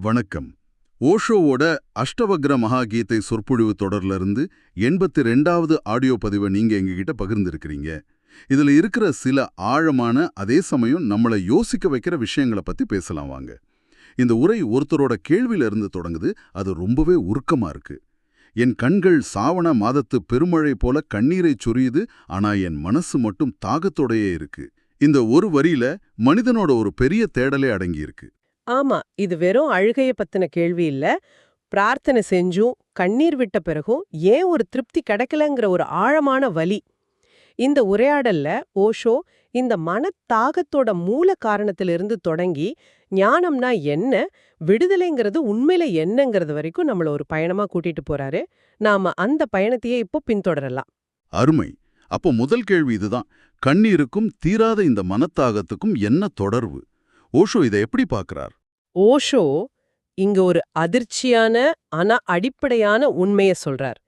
வணக்கம். ஓஷோவோட அஷ்டவக்ர மகாகீதை சொற்பொழிவு தொடர்ல இருந்து எண்பத்தி ரெண்டாவது ஆடியோ பதிவை நீங்க எங்ககிட்ட பகிர்ந்திருக்கிறீங்க. இதுல இருக்கிற சில ஆழமான அதே சமயம் நம்மளை யோசிக்க வைக்கிற விஷயங்களை பத்தி பேசலாம் வாங்க. இந்த உரை ஒருத்தரோட கேள்வியில இருந்து தொடங்குது. அது ரொம்பவே உருக்கமா இருக்கு. என் கண்கள் சாவண மாதத்து பெருமழை போல கண்ணீரை சொரியுது. ஆனா என் மனசு மட்டும் தாகத்தோடையே இருக்கு. இந்த ஒரு வரியில மனிதனோட ஒரு பெரிய தேடலே அடங்கியிருக்கு. ஆமா இது வெறும் அழுகைய பத்தின கேள்வி இல்ல. பிரார்த்தனை செஞ்சும் கண்ணீர் விட்ட பிறகும் ஏன் ஒரு திருப்தி கிடைக்கலங்கிற ஒரு ஆழமான வலி. இந்த உரையாடல்ல ஓஷோ இந்த மனத்தாகத்தோட மூல காரணத்திலிருந்து தொடங்கி ஞானம்னா என்ன விடுதலைங்கிறது உண்மையில என்னங்கிறது வரைக்கும் நம்மள ஒரு பயணமா கூட்டிட்டு போறாரு. நாம அந்த பயணத்தையே இப்போ பின்தொடரலாம். அருமை. அப்போ முதல் கேள்வி இதுதான். கண்ணீருக்கும் தீராத இந்த மனத்தாகத்துக்கும் என்ன தொடர்பு? ஓஷோ இதை எப்படி பார்க்கறார்? ஓஷோ இங்க ஒரு அதிர்ச்சியான ஆனா அடிப்படையான உண்மைய சொல்றார்.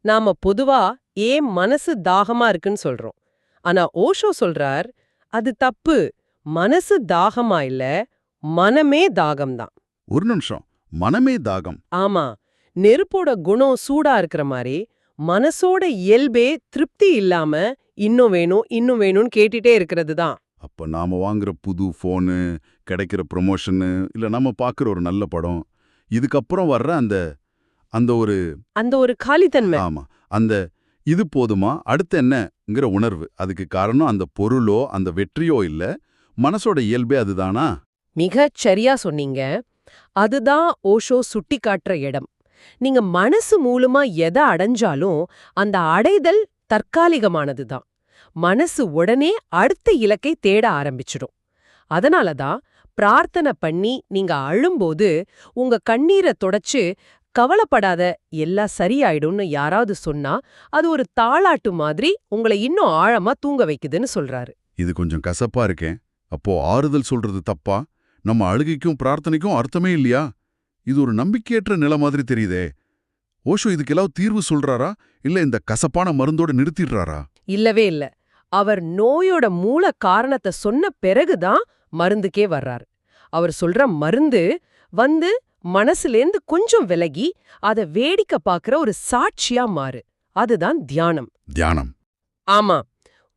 நாம பொதுவா ஏன் மனசு தாகமா இருக்குன்னு சொல்றோம். ஆனா ஓஷோ சொல்றார் அது தப்பு. மனசு தாகமா இல்ல மனமே தாகம்தான் ஒரு நிமிஷம். மனமே தாகம். ஆமா. நெருப்போட குணம் சூடா இருக்கிற மாதிரி மனசோட இயல்பே திருப்தி இல்லாம இன்னும் வேணும் இன்னும் வேணும்னு கேட்டுட்டே இருக்கிறது தான். அப்ப நாம வாங்குற புது ஃபோனு கிடைக்கிற ப்ரொமோஷனு இல்ல நம்ம பார்க்குற ஒரு நல்ல படம் இதுக்கப்புறம் வர்ற அந்த அந்த ஒரு அந்த ஒரு காலித்தன்மை. ஆமா அந்த இது போதுமா அடுத்து என்னங்கிற உணர்வு. அதுக்கு காரணம் அந்த பொருளோ அந்த வெற்றியோ இல்ல மனசோட இயல்பே அதுதானா? மிகச் சரியா சொன்னீங்க. அதுதான் ஓஷோ சுட்டி காட்டுற இடம். நீங்க மனசு மூலமா எதை அடைஞ்சாலும் அந்த அடைதல் தற்காலிகமானதுதான் மனசு உடனே அடுத்த இலக்கை தேட ஆரம்பிச்சிடும். அதனால தான் பிரார்த்தனை பண்ணி நீங்க அழும்போது உங்க கண்ணீரை தொடச்சு கவலைப்படாத எல்லாம் சரியாயிடும்னு யாராவது சொன்னா அது ஒரு தாளாட்டு மாதிரி உங்களை இன்னும் ஆழமா தூங்க வைக்குதுன்னு சொல்றாரு. இது கொஞ்சம் கசப்பா இருக்கேன் அப்போ ஆறுதல் சொல்றது தப்பா? நம்ம அழுகைக்கும் பிரார்த்தனைக்கும் அர்த்தமே இல்லையா? இது ஒரு நம்பிக்கையற்ற நிலை மாதிரி தெரியுதே. ஓஷோ இதுக்கெல்லாம் தீர்வு சொல்றாரா? இல்ல இந்த கசப்பான மருந்தோட நிறுத்திடுறாரா? இல்லவே இல்ல. அவர் நோயோட மூல காரணத்தை சொன்ன பிறகுதான் மருந்துக்கே வர்றாரு. அவர் சொல்ற மருந்து வந்து மனசுலேந்து கொஞ்சம் விலகி அத வேடிக்கை பார்க்கற ஒரு சாட்சியா மாறு. அதுதான் தியானம். தியானம். ஆமா.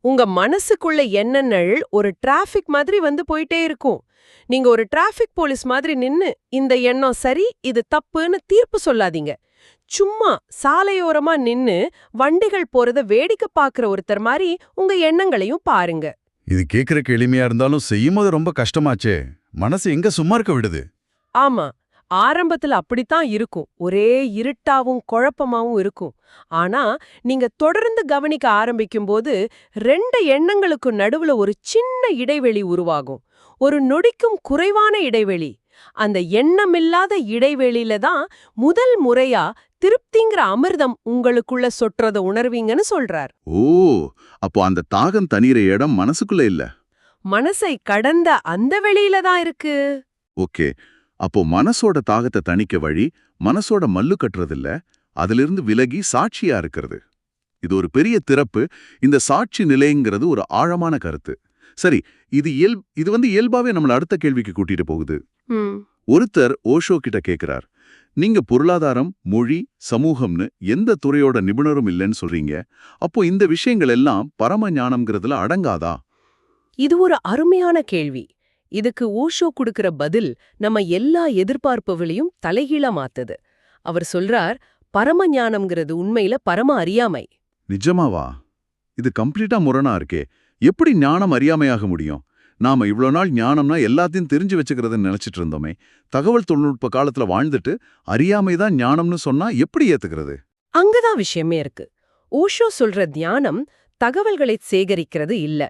உங்க மனசுக்குள்ள எண்ணங்கள் ஒரு டிராஃபிக் மாதிரி வந்து போயிட்டே இருக்கும். நீங்க ஒரு டிராஃபிக் போலீஸ் மாதிரி நின்னு இந்த எண்ணம் சரி இது தப்புன்னு தீர்ப்பு சொல்லாதீங்க. சும்மா சாலையோரமா நின்னு வண்டிகள் போறத வேடிக்கை பார்க்கற ஒருத்தர் மாதிரி உங்க எண்ணங்களையும் பாருங்க. இது கேக்குறக்கு எளிமையா இருந்தாலும் செய்யும்போது ரொம்ப கஷ்டமாச்சே. மனசு எங்க சும்மா இருக்க விடுது? ஆமா. ஆரம்பத்துல அப்படித்தான் இருக்கும். ஒரே இருட்டாவும் குழப்பமாவும் இருக்கும். ஆனா நீங்க தொடர்ந்து கவனிக்க ஆரம்பிக்கும்போது ரெண்டு எண்ணங்களுக்கு நடுவுல ஒரு சின்ன இடைவெளி உருவாகும். ஒரு நொடிக்கும் குறைவான இடைவெளி. அந்த எண்ணமில்லாத இடைவெளியில தான் முதல் முறையா திருப்திங்கிற அமிர்தம் உங்களுக்குள்ள சொற்றத உணர்வீங்கன்னு சொல்றார். ஓ அப்போ அந்த தாகம் தண்ணீர இடம் மனசுக்குள்ள இல்ல? மனசை கடந்த அந்த வெளியில தான் இருக்கு. ஓகே அப்போ மனசோட தாகத்தை தணிக்க வழி மனசோட மல்லு கட்டுறதில்ல அதிலிருந்து விலகி சாட்சியா இருக்கிறது. இது ஒரு பெரிய திறப்பு இந்த சாட்சி நிலைங்கிறது ஒரு ஆழமான கருத்து. சரி இது இயல் இது வந்து இயல்பாவே நம்மள அடுத்த கேள்விக்கு கூட்டிட்டு போகுது. ஒருத்தர் ஓஷோ கிட்ட கேக்குறார். நீங்க பொருளாதாரம் மொழி சமூகம்னு எந்த துறையோட நிபுணரும் இல்லைன்னு சொல்றீங்க. அப்போ இந்த விஷயங்கள் எல்லாம் பரம ஞானம்ங்கிறதுல அடங்காதா? இது ஒரு அருமையான கேள்வி. இதுக்கு ஓஷோ கொடுக்கிற பதில் நம்ம எல்லா எதிர்பார்ப்புகளையும் தலைகீழா மாத்துது. அவர் சொல்றார் பரம ஞானம்ங்கிறது உண்மையில பரம அறியாமை. நிஜமாவா? இது கம்ப்ளீட்டா முரணா இருக்கே. எப்படி ஞானம் அறியாமையாக முடியும்? நாம இவ்ளோ நாள் ஞானம்னா எல்லாத்தையும் தெரிஞ்சு வச்சுக்கிறதுன்னு நினைச்சிட்டு இருந்தோமே. தகவல் தொழில்நுட்ப காலத்துல வாழ்ந்துட்டு அறியாமை தான் ஞானம்னு சொன்னா எப்படி ஏத்துக்கிறது? அங்கதான் விஷயமே இருக்கு. ஓஷோ சொல்ற தியானம் தகவல்களை சேகரிக்கிறது இல்ல.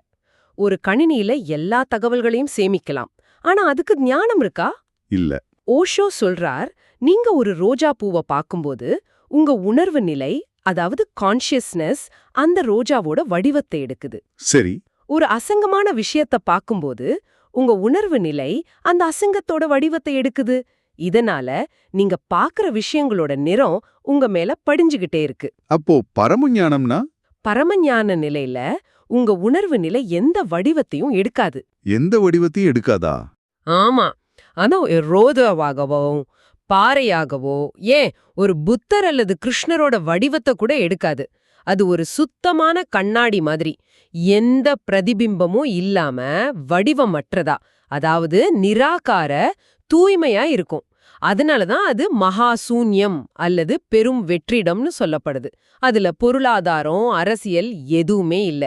ஒரு கணினியில எல்லா தகவல்களையும் சேமிக்கலாம். ஆனா அதுக்கு ஞானம் இருக்கா? இல்ல. ஓஷோ சொல்றார் நீங்க ஒரு ரோஜா பூவை பார்க்கும்போது உங்க உணர்வு நிலை அதாவது கான்ஷியஸ்னஸ் அந்த ரோஜாவோட வடிவத்தை எடுக்குது. சரி. ஒரு அசங்கமான விஷயத்த பார்க்கும்போது உங்க உணர்வு நிலை அந்த அசங்கத்தோட வடிவத்தை எடுக்குது. இதனால நீங்க பார்க்கற விஷயங்களோட நிறம் உங்க மேல படிஞ்சுகிட்டே இருக்கு. அப்போ பரம ஞானம்னா? பரமஞான நிலையில உங்க உணர்வு நிலை எந்த வடிவத்தையும் எடுக்காது. எந்த வடிவத்தையும் எடுக்காதா? ஆமா. ஆனா ரோதாவாகவோ பாறையாகவோ ஏன் ஒரு புத்தர் அல்லது கிருஷ்ணரோட வடிவத்தை கூட எடுக்காது. அது ஒரு சுத்தமான கண்ணாடி மாதிரி. எந்த பிரதிபிம்பமும் இல்லாம வடிவமற்றதா. அதாவது நிராகார தூய்மையா இருக்கும். அதனாலதான் அது மகாசூன்யம் அல்லது பெரும் வெற்றிடம்னு சொல்லப்படுது. அதுல பொருளாதாரம் அரசியல் எதுவுமே இல்ல.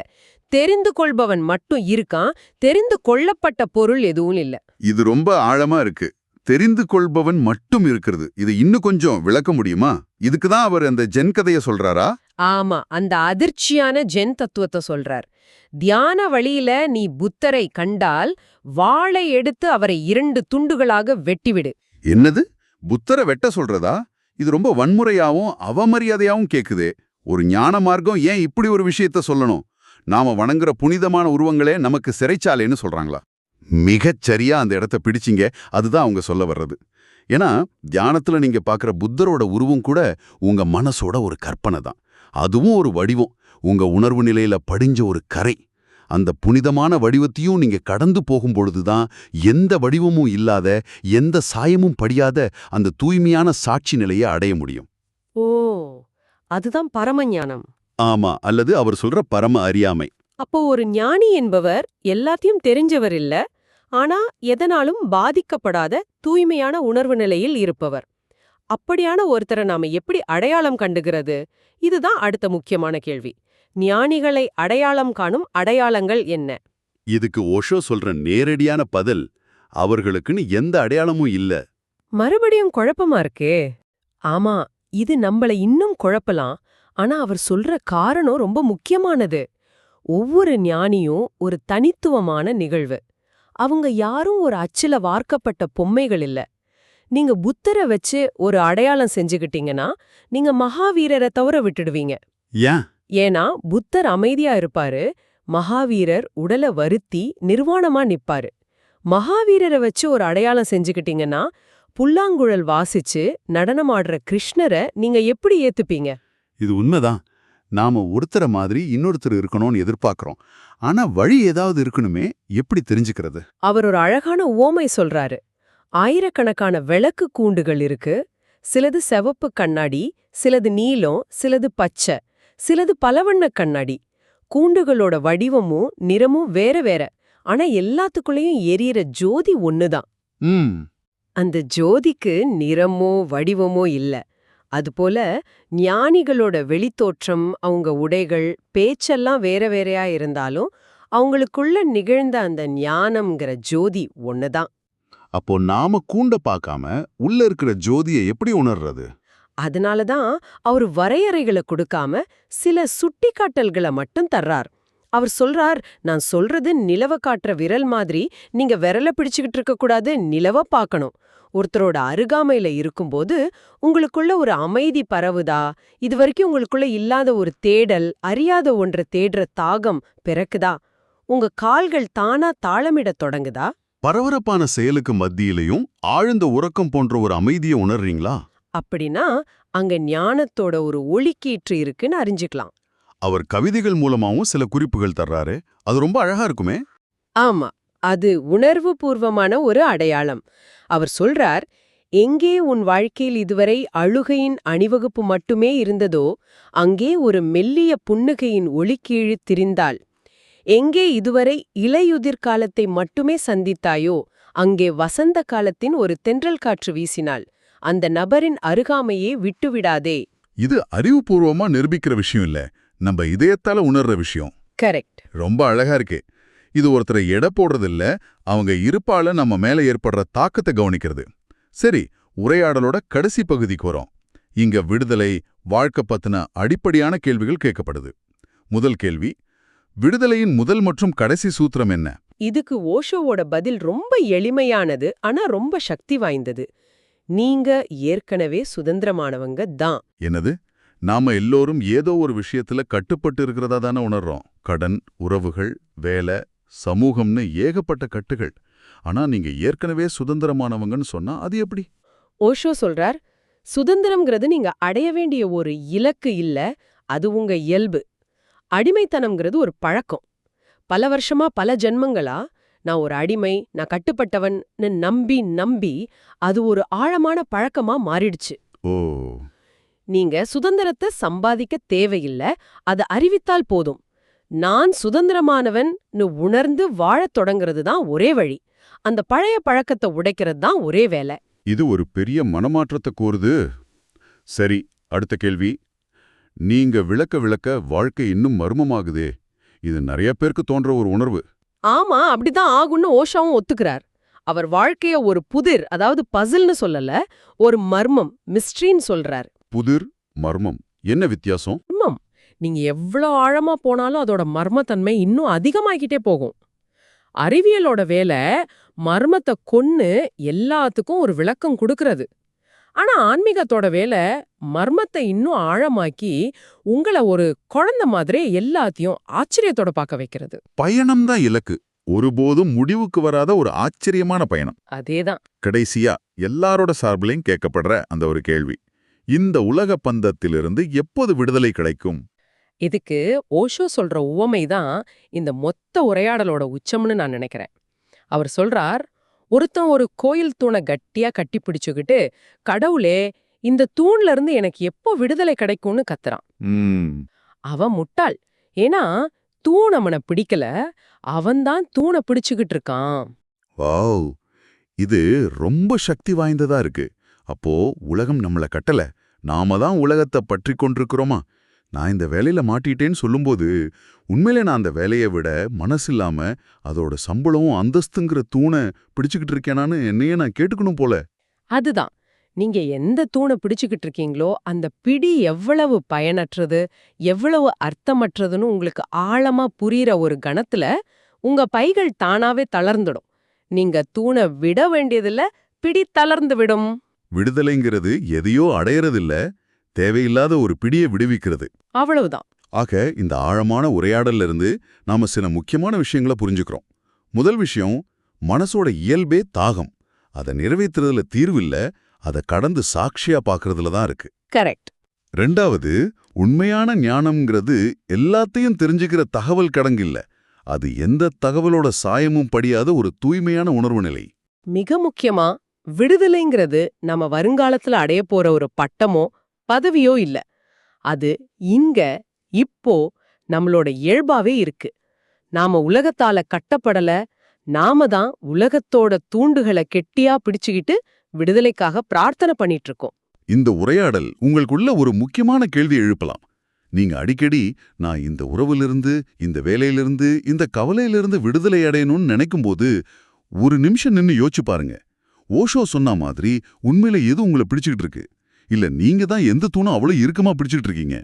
தெரிந்து கொள்பவன் மட்டும் இருக்கான் தெரிந்து கொள்ளப்பட்ட பொருள் எதுவும் இல்ல. இது ரொம்ப ஆழமா இருக்கு. தெரிந்து கொள்பவன் மட்டும் இருக்கிறது. இது இன்னும் கொஞ்சம் விளக்க முடியுமா? இதுக்கு தான் அவர் அந்த ஜென்கதைய சொல்றாரா? ஆமா அந்த அதிர்ச்சியான ஜென் தத்துவத்தை சொல்றார். தியான வழியில நீ புத்தரை கண்டால் வாளை எடுத்து அவரை இரண்டு துண்டுகளாக வெட்டிவிடு. என்னது? புத்தரை வெட்ட சொல்றதா? இது ரொம்ப வன்முறையாவும் அவமரியாதையாவும் கேக்குதே. ஒரு ஞான மார்க்கம் ஏன் இப்படி ஒரு விஷயத்த சொல்லணும்? நாம வணங்குற புனிதமான உருவங்களே நமக்கு சிறைச்சாலைன்னு சொல்றாங்களா? மிகச் சரியா அந்த இடத்த பிடிச்சிங்க. அதுதான் அவங்க சொல்ல வர்றது. ஏன்னா தியானத்துல நீங்க பாக்குற புத்தரோட உருவம் கூட உங்க மனசோட ஒரு கற்பனை தான். அதுவும் ஒரு வடிவம். உங்க உணர்வு நிலையில படிஞ்ச ஒரு கரை. அந்த புனிதமான வடிவத்தையும் நீங்க கடந்து போகும் பொழுதுதான் எந்த வடிவமும் இல்லாத எந்த சாயமும் படியாத அந்த தூய்மையான சாட்சி நிலையை அடைய முடியும். ஓ அதுதான் பரமஞானம். ஆமா அல்லது அவர் சொல்ற பரம அறியாமை. அப்போ ஒரு ஞானி என்பவர் எல்லாத்தையும் தெரிஞ்சவர் இல்ல ஆனா எதனாலும் பாதிக்கப்படாத தூய்மையான உணர்வு நிலையில் இருப்பவர். அப்படியான ஒருத்தரை நாம எப்படி அடையாளம் கண்டுகிறது? இதுதான் அடுத்த முக்கியமான கேள்வி. ஞானிகளை அடையாளம் காணும் அடையாளங்கள் என்ன? இதுக்கு ஓஷோ சொல்ற நேரடியான பதில் அவர்களுக்குன்னு எந்த அடையாளமும் இல்ல. மறுபடியும் குழப்பமா இருக்கே? ஆமா இது நம்மள இன்னும் குழப்பலாம். ஆனா அவர் சொல்ற காரணம் ரொம்ப முக்கியமானது. ஒவ்வொரு ஞானியும் ஒரு தனித்துவமான நிகழ்வு. அவங்க யாரும் ஒரு அச்சில வார்க்கப்பட்ட பொம்மைகள் இல்ல. நீங்க புத்தரை வச்சு ஒரு அடையாளம் செஞ்சுக்கிட்டீங்கன்னா நீங்க மகாவீரரை தவிர விட்டுடுவீங்க. ஏன்? ஏன்னா புத்தர் அமைதியா இருப்பாரு மகாவீரர் உடலை வருத்தி நிர்வாணமா நிப்பாரு. மகாவீரரை வச்சு ஒரு அடையாளம் செஞ்சுக்கிட்டீங்கன்னா புல்லாங்குழல் வாசிச்சு நடனமாடுற கிருஷ்ணரை நீங்க எப்படி ஏத்துப்பீங்க? இது உண்மைதான். நாம ஒருத்தர மாதிரி இன்னொருத்தர் இருக்கணும்னு எதிர்பார்க்கறோம். ஆனா வழி ஏதாவது இருக்கணுமே எப்படி தெரிஞ்சுக்கிறது? அவர் ஒரு அழகான ஓமை சொல்றாரு. ஆயிரக்கணக்கான விளக்கு கூண்டுகள் இருக்கு. சிலது செவப்பு கண்ணாடி சிலது நீலம் சிலது பச்சை சிலது பலவண்ண கண்ணாடி. கூண்டுகளோட வடிவமும் நிறமும் வேற வேற. ஆனா எல்லாத்துக்குள்ளேயும் எரியற ஜோதி ஒண்ணுதான். அந்த ஜோதிக்கு நிறமோ வடிவமோ இல்ல. அதுபோல ஞானிகளோட வெளித்தோற்றம் அவங்க உடைகள் பேச்செல்லாம் வேற வேறையா இருந்தாலும் அவங்களுக்குள்ள நிகழ்ந்த அந்த ஞானம்ங்கிற ஜோதி ஒண்ணுதான். அப்போ நாம கூண்ட பார்க்காம உள்ள இருக்கிற ஜோதியை எப்படி உணர்றது? அதனால தான் அவர் வரையறைகளை கொடுக்காம சில சுட்டிக்காட்டல்களை மட்டும் தர்றார். அவர் சொல்றார் நான் சொல்றது நிலவ காட்டுற விரல் மாதிரி நீங்க விரல பிடிச்சுக்கிட்டு இருக்க கூடாது நிலவ பார்க்கணும். ஒருத்தரோட அருகாமையில இருக்கும்போது உங்களுக்குள்ள ஒரு அமைதி பரவுதா? இது வரைக்கும் உங்களுக்குள்ள இல்லாத ஒரு தேடல் அறியாத ஒன்றை தேடுற தாகம் பிறக்குதா? உங்க கால்கள் தானா தாளமிடத் தொடங்குதா? பரபரப்பான செயலுக்கு மத்தியிலையும் ஆழ்ந்த உறக்கம் போன்ற ஒரு அமைதியை உணர்றீங்களா? அப்படின்னா அங்க ஞானத்தோட ஒரு ஒளிக்கீற்று இருக்குன்னு அறிஞ்சுக்கலாம். அவர் கவிதைகள் மூலமாவும் சில குறிப்புகள் தர்றாரு. அது ரொம்ப அழகா இருக்குமே? ஆமா அது உணர்வு பூர்வமான ஒரு அடையாளம். அவர் சொல்றார் எங்கே உன் வாழ்க்கையில் இதுவரை அழுகையின் அணிவகுப்பு மட்டுமே இருந்ததோ அங்கே ஒரு மெல்லிய புன்னகையின் ஒளிக்கீழு திரிந்தாள் எங்கே இதுவரை இலையுதிர் காலத்தை மட்டுமே சந்தித்தாயோ அங்கே வசந்த காலத்தின் ஒரு தென்றல் காற்று வீசினாள். அந்த நபரின் அருகாமையே விட்டுவிடாதே. இது அறிவுபூர்வமா நிரூபிக்கிற விஷயம் இல்ல. நம்ம இதயத்தால உணர்ற விஷயம். கரெக்ட். ரொம்ப அழகா இருக்கு. இது ஒருத்தரை எடை போடுறது இல்ல அவங்க இருப்பால நம்ம மேல ஏற்படுற தாக்கத்தை கவனிக்கிறது. சரி உரையாடலோட கடைசி பகுதிக்கு வரோம். இங்க விடுதலை வாழ்க்கை பத்தின அடிப்படையான கேள்விகள் கேட்கப்படுது. முதல் கேள்வி விடுதலையின் முதல் மற்றும் கடைசி சூத்திரம் என்ன? இதுக்கு ஓஷோவோட பதில் ரொம்ப எளிமையானது ஆனா ரொம்ப சக்தி வாய்ந்தது. நீங்க ஏற்கனவே சுதந்திரமானவங்க தான். என்னது? நாம எல்லோரும் ஏதோ ஒரு விஷயத்துல கட்டுப்பட்டு இருக்கிறதா தானே உணர்றோம். கடன் உறவுகள் வேலை சமூகம்னு ஏகப்பட்ட கட்டுகள். ஆனா நீங்க ஏற்கனவே சுதந்திரமானவங்கன்னு சொன்னா அது எப்படி? ஓஷோ சொல்றார் சுதந்திரம்ங்கிறது நீங்க அடைய வேண்டிய ஒரு இலக்கு இல்ல அது உங்க இயல்பு. அடிமைத்தனம்ங்கிறது ஒரு பழக்கம். பல வருஷமா பல ஜென்மங்களா நான் ஒரு அடிமை நான் கட்டுப்பட்டவன்னு நம்பி நம்பி அது ஒரு ஆழமான பழக்கமா மாறிடுச்சு. ஓ. நீங்க சுதந்திரத்தை சம்பாதிக்க தேவையில்ல அதை அறிவித்தால் போதும். நான் சுதந்திரமானவன்னு உணர்ந்து வாழத் தொடங்குறது தான் ஒரே வழி. அந்த பழைய பழக்கத்தை உடைக்கிறது தான் ஒரே வேலை. இது ஒரு பெரிய மனமாற்றத்தை கோருது. சரி அடுத்த கேள்வி. நீங்க விளக்க விளக்க வாழ்க்கை இன்னும் மர்மமாகுதே. இது நிறைய பேருக்கு தோன்ற ஒரு உணர்வு. ஆமா அப்படிதான் ஆகும்னு ஓஷாவும் ஒத்துக்கிறார். அவர் வாழ்க்கைய ஒரு புதிர் அதாவது பசில்னு சொல்லல ஒரு மர்மம் மிஸ்ட்ரின்னு சொல்றார். புதிர் மர்மம் என்ன வித்தியாசம்? மர்மம். நீங்க எவ்வளோ ஆழமா போனாலும் அதோட மர்மத்தன்மை இன்னும் அதிகமாகிட்டே போகும். அறிவியலோட வேலை மர்மத்தை கொன்னு எல்லாத்துக்கும் ஒரு விளக்கம் கொடுக்கறது. ஆனா ஆன்மீகத்தோட வேலை மர்மத்தை இன்னும் ஆழமாக்கி உங்கள ஒரு குழந்தை மாதிரி எல்லாத்தையும் ஆச்சரியத்தோட பார்க்க வைக்கிறது. பயணம் தான் இலக்கு. ஒருபோதும் முடிவுக்கு வராத ஒரு ஆச்சரியமான பயணம். அதேதான். கடைசியா எல்லாரோட சார்பிலையும் கேட்கப்படுற அந்த ஒரு கேள்வி. இந்த உலக பந்தத்திலிருந்து எப்போது விடுதலை கிடைக்கும்? இதுக்கு ஓஷோ சொல்ற உவமை தான் இந்த மொத்த உரையாடலோட உச்சம்னு நான் நினைக்கிறேன். அவர் சொல்றார் ஒருத்தன் ஒரு கோயில் தூணை கட்டியா கட்டி பிடிச்சுக்கிட்டு கடவுளே இந்த தூண்ல இருந்து எனக்கு எப்போ விடுதலை கிடைக்கும்னு கத்துறான். அவன் முட்டாள். ஏன்னா தூண் அவனை பிடிக்கல. அவன்தான் தூணை பிடிச்சுக்கிட்டு இருக்கான். வாவ். இது ரொம்ப சக்தி வாய்ந்ததா இருக்கு. அப்போ உலகம் நம்மள கட்டல. நாம தான் உலகத்தை பற்றி கொண்டிருக்கிறோமா? நான் இந்த வேலையில மாட்டிட்டேன்னு சொல்லும்போது உண்மையிலே நான் அந்த வேலையை விட மனசில்லாம அதோட சம்பளம் அந்தஸ்துங்கிற தூணை பிடிச்சுக்கிட்டு இருக்கேனான்னு என்னையே நான் கேட்டுக்கணும் போல. அதுதான். நீங்க எந்த தூணை பிடிச்சுக்கிட்டு இருக்கீங்களோ அந்த பிடி எவ்வளவு பயனற்றது எவ்வளவு அர்த்தமற்றதுன்னு உங்களுக்கு ஆழமா புரியிற ஒரு கணத்துல உங்க பைகள் தானாவே தளர்ந்துடும். நீங்க தூணை விட வேண்டியதில்ல பிடி தளர்ந்து விடும். விடுதலைங்கிறது எதையோ அடையறதில்ல. தேவையில்லாத ஒரு பிடியை விடுவிக்கிறது. அவ்வளவுதான். ஆக இந்த ஆழமான உரையாடல்ல இருந்து நாம சில முக்கியமான விஷயங்களை புரிஞ்சுக்கிறோம். முதல் விஷயம் மனசோட இயல்பே தாகம். அதை நிறைவேத்துறதுல தீர்வு இல்ல அதை கடந்து சாட்சியா பார்க்கறதுல தான் இருக்கு. கரெக்ட். ரெண்டாவது உண்மையான ஞானம்ங்கிறது எல்லாத்தையும் தெரிஞ்சுக்கிற தகவல் கடங்கு இல்ல. அது எந்த தகவலோட சாயமும் படியாத ஒரு தூய்மையான உணர்வு நிலை. மிக முக்கியமா விடுதலைங்கிறது நம்ம வருங்காலத்துல அடைய போற ஒரு பட்டமோ பதவியோ இல்ல. அது இங்க இப்போ நம்மளோட இயல்பாவே இருக்கு. நாம உலகத்தால கட்டப்படல நாம தான் உலகத்தோட தூண்டுகளை கெட்டியா பிடிச்சுக்கிட்டு விடுதலைக்காக பிரார்த்தனை பண்ணிட்டு இருக்கோம். இந்த உரையாடல் உங்களுக்குள்ள ஒரு முக்கியமான கேள்வி எழுப்பலாம். நீங்க அடிக்கடி நான் இந்த உறவிலிருந்து இந்த வேலையிலிருந்து இந்த கவலையிலிருந்து விடுதலை அடையணும்னு நினைக்கும்போது ஒரு நிமிஷம் நின்னு யோசிச்சு பாருங்க. ஓஷோ சொன்ன மாதிரி உண்மையில எது உங்களை பிடிச்சுக்கிட்டு இருக்கு? இல்ல நீங்க தான் எந்த தூணும் அவ்வளவு இறுக்கமா பிடிச்சிட்டு இருக்கீங்க?